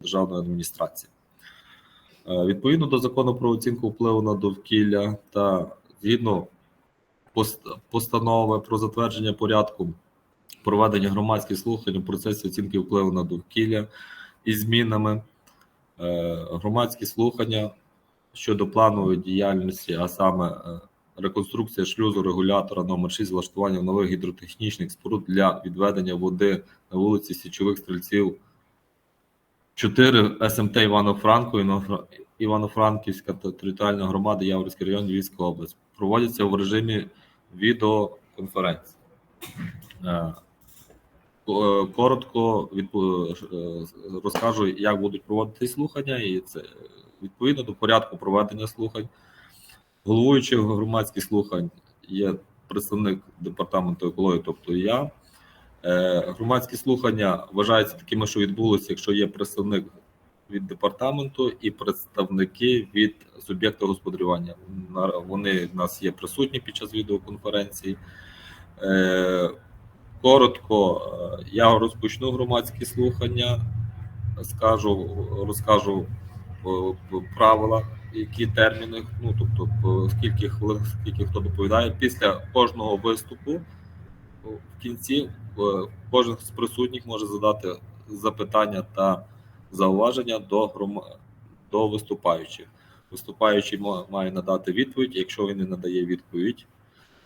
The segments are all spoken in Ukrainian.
державної адміністрації. Е, Відповідно до закону про оцінку впливу на довкілля та згідно постанови про затвердження порядку проведення громадських слухань у процесі оцінки впливу на довкілля із змінами е, громадські слухання щодо планової діяльності, а саме е, реконструкція шлюзу регулятора номер 6 влаштування нових гідротехнічних споруд для відведення води на вулиці Січових Стрільців 4 СМТ Івано-Франко, Івано- Івано-Франківська територіальна громада Яворівський район Львівська область проводяться в режимі відеоконференції. Е, Коротко відпо- е, розкажу, як будуть проводити слухання, і це відповідно до порядку проведення слухань. Головуючим громадських слухань є представник департаменту екології, тобто я. Е, Громадські слухання вважаються такими, що відбулися, якщо є представник від департаменту і представники від суб'єкта господарювання. Вони в нас є присутні під час відеоконференції. Е, Коротко, е, я розпочну громадські слухання, скажу, розкажу правила, які терміни, ну тобто скільки хвилин, скільки хто доповідає. Після кожного виступу в кінці кожен з присутніх може задати запитання та зауваження до гром... до виступаючих. Виступаючий має надати відповідь. Якщо він не надає відповідь,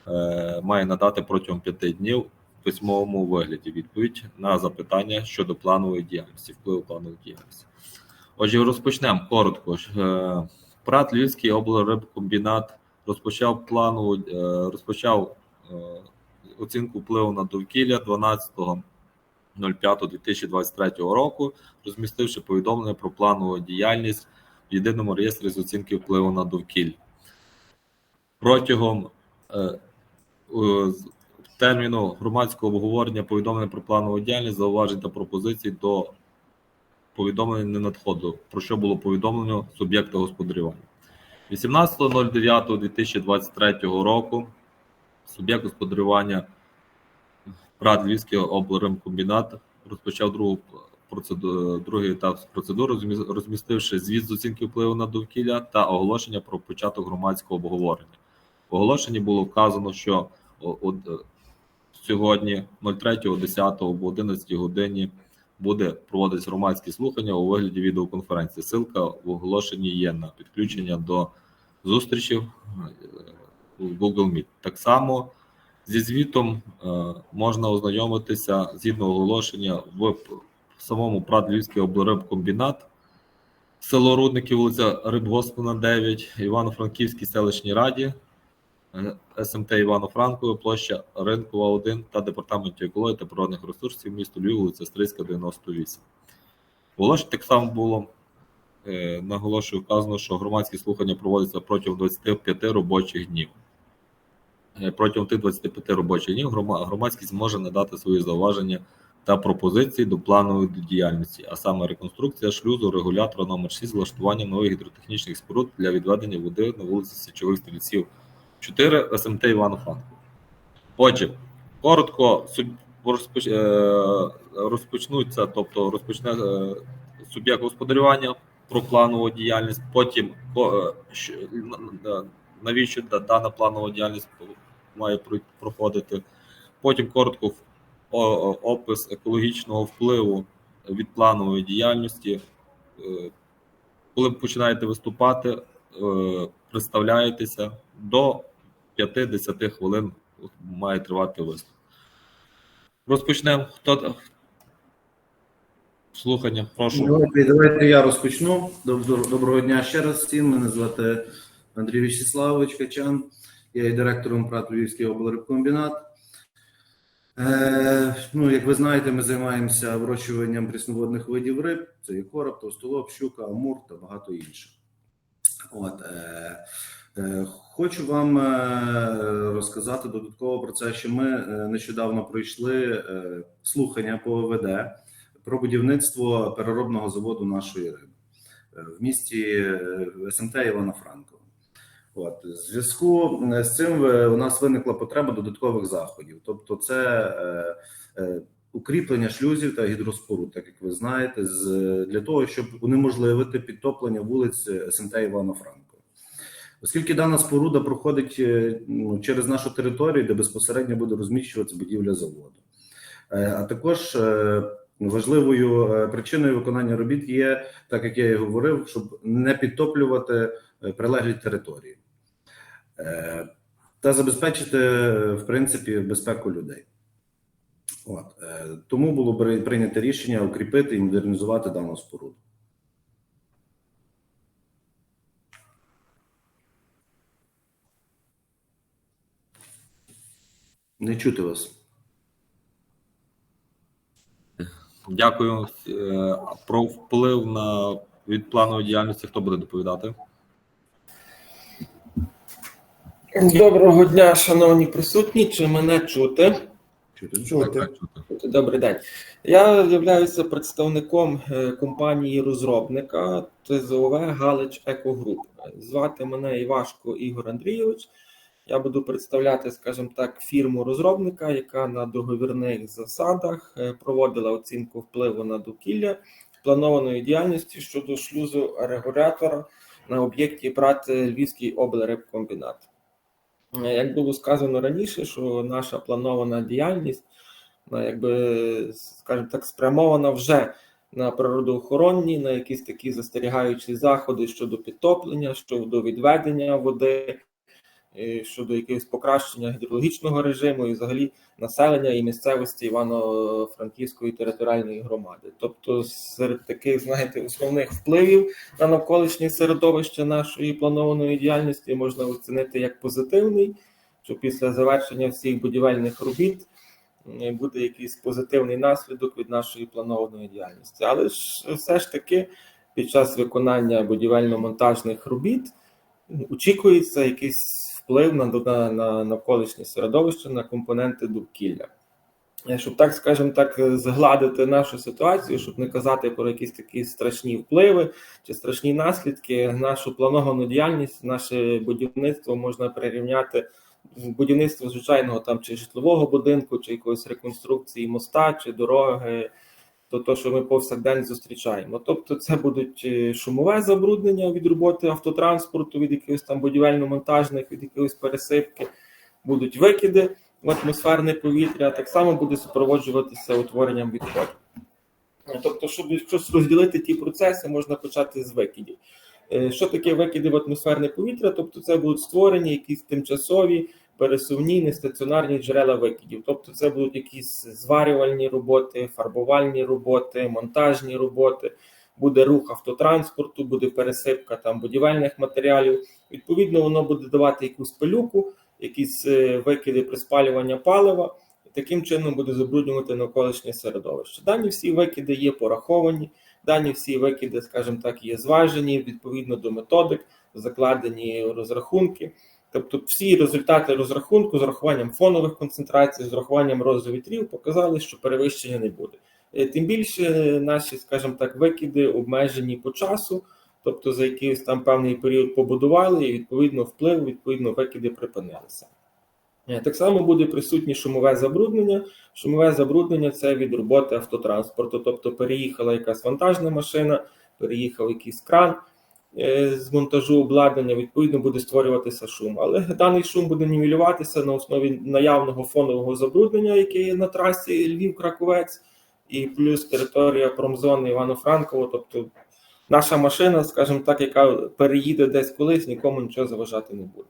е, має надати протягом п'яти днів в письмовому вигляді відповідь на запитання щодо планової діяльності, впливу планової діяльності. Отже, розпочнемо коротко. Е, ПРАТ Львівський облрибкомбінат розпочав планову е, розпочав е, оцінку впливу на довкілля 12.05.2023 року, розмістивши повідомлення про планову діяльність в єдиному реєстрі з оцінки впливу на довкілля. Протягом е, е, терміну громадського обговорення повідомлення про планову діяльність, зауважень та пропозицій до повідомлення не надходило, про що було повідомлено суб'єкта господарювання. 18.09.2023 року суб'єкт господарювання ПРАД Львівський облремкомбінат розпочав другу процеду, другий етап процедури, розмі- розмістивши звіт з оцінки впливу на довкілля та оголошення про початок громадського обговорення. В оголошенні було вказано, що от, сьогодні, 03.10 об 11 годині, буде проводитись громадські слухання у вигляді відеоконференції. Силка в оголошенні є на підключення до зустрічі Google Meet. Так само зі звітом е, можна ознайомитися згідно оголошення в самому Прад Львівський облрибкомбінат, село Рудники, вулиця Рибгоспана 9, Івано-Франківській селищній раді, е, СМТ Івано-Франкове, площа Ринкова 1 та департаменту екології та природних ресурсів місто Львів, вулиця Стрийська, 98. В так само було е, наголошую, вказано, що громадські слухання проводяться протягом 25 робочих днів. Е, Протягом тих 25 робочих днів громадськість може надати свої зауваження та пропозиції до планової діяльності, а саме реконструкція шлюзу регулятора номер 6 з нових гідротехнічних споруд для відведення води на вулиці Січових Стрільців 4 СМТ Івано-Франко. Отже, коротко розпоч... е, розпочнуться, тобто розпочне е, суб'єкт господарювання про планову діяльність, потім навіщо дана планова діяльність має проходити. Потім коротко опис екологічного впливу від планової діяльності. Е, Коли починаєте виступати, е, представляєтеся до 5-10 хвилин має тривати виступ. Розпочнемо. Хто слухання? Прошу. Давайте, давайте я розпочну. Доброго дня ще раз всім. Мене звати Андрій Вячеславович Качан. Я є директором ПРАТ Львівський облрибкомбінат. Е, ну, як ви знаєте, ми займаємося вирощуванням прісноводних видів риб. Це і короб, товстолоб, щука, амур та багато інших. От, е, е, хочу вам е, розказати додатково про це, що ми е, нещодавно пройшли е, слухання по ОВД про будівництво переробного заводу нашої риби в місті СМТ Івано-Франково. От в зв'язку з цим е, у нас виникла потреба додаткових заходів. Тобто, це е, е, укріплення шлюзів та гідроспоруд, так як ви знаєте, з для того, щоб унеможливити підтоплення вулиць СМТ Івана Франко. Оскільки дана споруда проходить е, ну, через нашу територію, де безпосередньо буде розміщуватися будівля заводу. Е, А також е, важливою е, причиною виконання робіт є, так як я і говорив, щоб не підтоплювати е, прилеглі території Е, та забезпечити, е, в принципі, безпеку людей. От е, тому було прийнято рішення укріпити і модернізувати дану споруду. Не чути вас. Дякую. Е, Про вплив на від планової діяльності хто буде доповідати? Доброго дня, шановні присутні. Чи мене чути? Чути. Чути. Чути. Добрий день. Я являюся представником е, компанії розробника ТЗОВ Галич Екогруп. Звати мене Івашко Ігор Андрійович. Я буду представляти, скажімо так, фірму розробника, яка на договірних засадах е, проводила оцінку впливу на довкілля планованої діяльності щодо шлюзу регулятора на об'єкті ПРАТ Львівський облрибкомбінат. Е, Як було сказано раніше, що наша планована діяльність, якби, скажімо так, спрямована вже на природоохоронні, на якісь такі застерігаючі заходи щодо підтоплення, щодо відведення води, щодо якогось покращення гідрологічного режиму і взагалі населення і місцевості Івано-Франківської територіальної громади. Тобто, серед таких, знаєте, основних впливів на навколишнє середовище нашої планованої діяльності можна оцінити як позитивний, що після завершення всіх будівельних робіт е, буде якийсь позитивний наслідок від нашої планованої діяльності. Але ж все ж таки під час виконання будівельно-монтажних робіт очікується якийсь вплив на, на, на навколишнє середовище, на компоненти довкілля. Е, Щоб так, скажімо так, згладити нашу ситуацію, щоб не казати про якісь такі страшні впливи чи страшні наслідки, нашу плановану діяльність, наше будівництво можна прирівняти будівництво звичайного там чи житлового будинку, чи якоїсь реконструкції моста, чи дороги, то те, що ми повсякдень зустрічаємо. Тобто, це будуть е, шумове забруднення від роботи автотранспорту, від якихось там будівельно-монтажних, від якоїсь пересипки, будуть викиди в атмосферне повітря, так само буде супроводжуватися утворенням відходів. Тобто, щоб щось розділити ті процеси, можна почати з викидів. Е, Що таке викиди в атмосферне повітря? Тобто, це будуть створені якісь тимчасові пересувні нестаціонарні джерела викидів. Тобто, це будуть якісь зварювальні роботи, фарбувальні роботи, монтажні роботи. Буде рух автотранспорту, буде пересипка там будівельних матеріалів. Відповідно, воно буде давати якусь пилюку, якісь е, викиди при спалюванні палива. Таким чином буде забруднювати навколишнє середовище. Дані всі викиди є пораховані, дані всі викиди, скажімо так, є зважені відповідно до методик, закладені розрахунки. Тобто, всі результати розрахунку з урахуванням фонових концентрацій, з урахуванням розу вітрів показали, що перевищення не буде. Е, Тим більше е, наші, скажімо так, викиди обмежені по часу, тобто за якийсь там певний період побудували, і відповідно вплив, відповідно, викиди припинилися. Е, Так само буде присутнє шумове забруднення. Шумове забруднення це від роботи автотранспорту, тобто переїхала якась вантажна машина, переїхав якийсь кран з монтажу обладнання, відповідно буде створюватися шум. Але даний шум буде нівелюватися на основі наявного фонового забруднення, яке є на трасі Львів-Краковець, і плюс територія промзони Івано-Франково. Тобто наша машина, скажімо так, яка переїде десь колись, нікому нічого заважати не буде.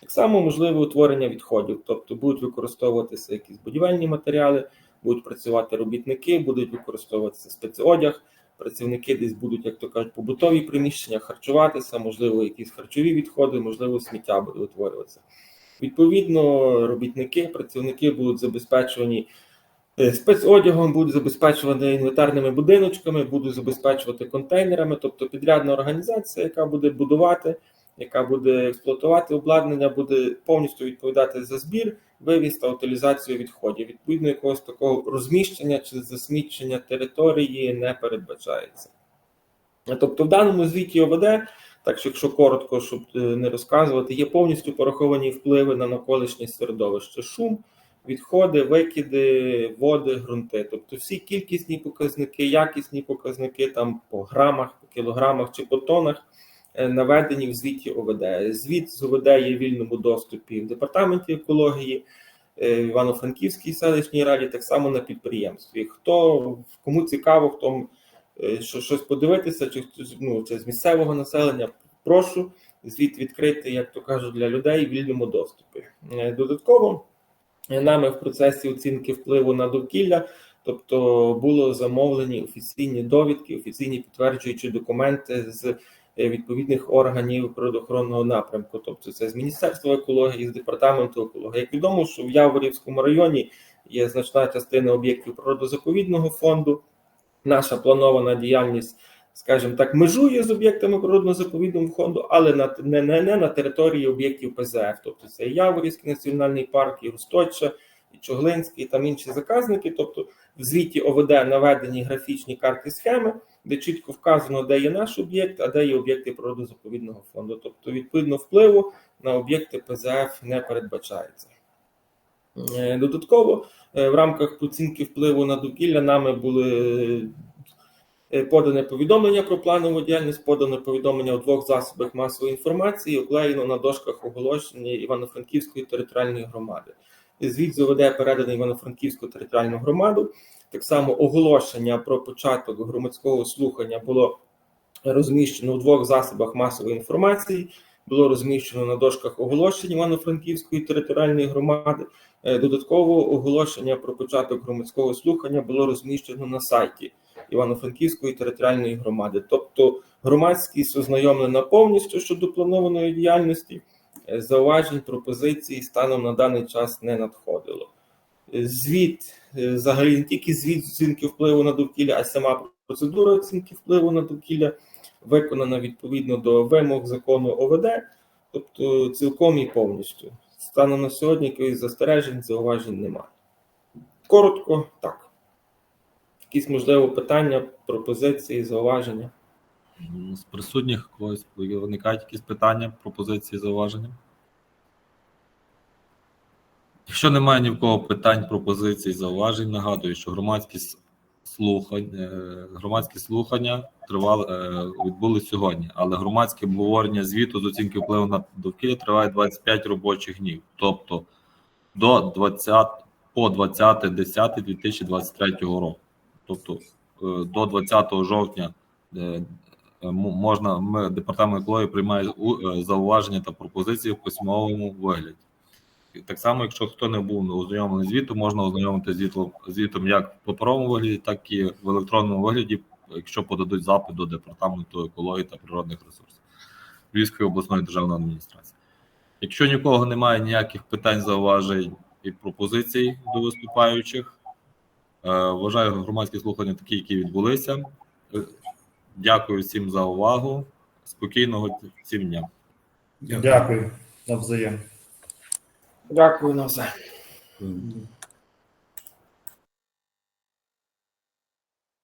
Так само можливе утворення відходів, тобто будуть використовуватися якісь будівельні матеріали, будуть працювати робітники, будуть використовуватися спецодяг, працівники десь будуть, як то кажуть, побутові приміщення, харчуватися, можливо, якісь харчові відходи, можливо, сміття буде утворюватися. Відповідно, робітники, працівники будуть забезпечені е, спецодягом, будуть забезпечувані інвентарними будиночками, будуть забезпечувати контейнерами, тобто підрядна організація, яка буде будувати яка буде експлуатувати обладнання, буде повністю відповідати за збір, вивіз та утилізацію відходів. Відповідно, якогось такого розміщення чи засмічення території не передбачається. Тобто, в даному звіті ОВД, так що якщо коротко, щоб е, не розказувати, є повністю пораховані впливи на навколишнє середовище: шум, відходи, викиди, води, ґрунти. Тобто всі кількісні показники, якісні показники там по грамах, по кілограмах чи по тонах наведені в звіті ОВД. Звіт з ОВД є в вільному доступі в департаменті екології. е, в Івано-Франківській селищній раді, так само на підприємстві. Хто кому цікаво, хто е, що щось подивитися, чи ну, чи з місцевого населення, прошу звіт відкрити, як то кажуть, для людей в вільному доступі. Е, Додатково е, нами в процесі оцінки впливу на довкілля, тобто було замовлені офіційні довідки, офіційні підтверджуючі документи з е, відповідних органів природоохоронного напрямку, тобто це з Міністерства екології, з департаменту екології. Як відомо, що в Яворівському районі є значна частина об'єктів природозаповідного фонду. Наша планована діяльність, скажімо так, межує з об'єктами природно-заповідного фонду, але на не, не, не на території об'єктів ПЗФ, тобто це Яворівський національний парк, і Росточа, і Чоглинський, і там інші заказники. Тобто в звіті ОВД наведені графічні карти схеми, де чітко вказано, де є наш об'єкт, а де є об'єкти природозаповідного фонду. Тобто, відповідно, впливу на об'єкти ПЗФ не передбачається. Е, Додатково е, в рамках оцінки впливу на довкілля нами були е, подане повідомлення про планову діяльність, подане повідомлення у двох засобах масової інформації, оклеєно на дошках оголошення Івано-Франківської територіальної громади. Звіт з ОВД переданий Івано-Франківську територіальну громаду. Так само оголошення про початок громадського слухання було розміщено у двох засобах масової інформації. Було розміщено на дошках оголошень Івано-Франківської територіальної громади. Е, Додатково оголошення про початок громадського слухання було розміщено на сайті Івано-Франківської територіальної громади. Тобто громадськість ознайомлена повністю щодо планованої діяльності. Е, Зауважень, пропозицій станом на даний час не надходило. Е, Звіт, е, взагалі, не тільки звіт з оцінки впливу на довкілля, а сама процедура оцінки впливу на довкілля виконана відповідно до вимог закону ОВД, тобто цілком і повністю. Станом на сьогодні якихось застережень, зауважень немає. Коротко, так. Якісь, можливо, питання, пропозиції, зауваження. М, З присутніх когось виникають якісь питання, пропозиції, зауваження? Якщо немає ні в кого питань, пропозицій, зауважень, нагадую, що громадські слухання, е, громадські слухання тривали, е, відбулись сьогодні, але громадське обговорення звіту з оцінки впливу на довкілля триває 25 робочих днів, тобто до 20, по 20.10.2023 року. Тобто е, до 20 жовтня можна ми департамент екології приймає е, зауваження та пропозиції в письмовому вигляді. І Так само, якщо хто не був ознайомлений звітом, можна ознайомити звітом, звітом як в паперовому вигляді, так і в електронному вигляді, якщо подадуть запит до департаменту екології та природних ресурсів Львівської обласної державної адміністрації. Якщо нікого немає ніяких питань, зауважень і пропозицій до виступаючих, е, вважаю громадські слухання такі, які відбулися. Дякую всім за увагу. Спокійного всім дня. Дякую. Навзаєм. Дякую на все. Дякую.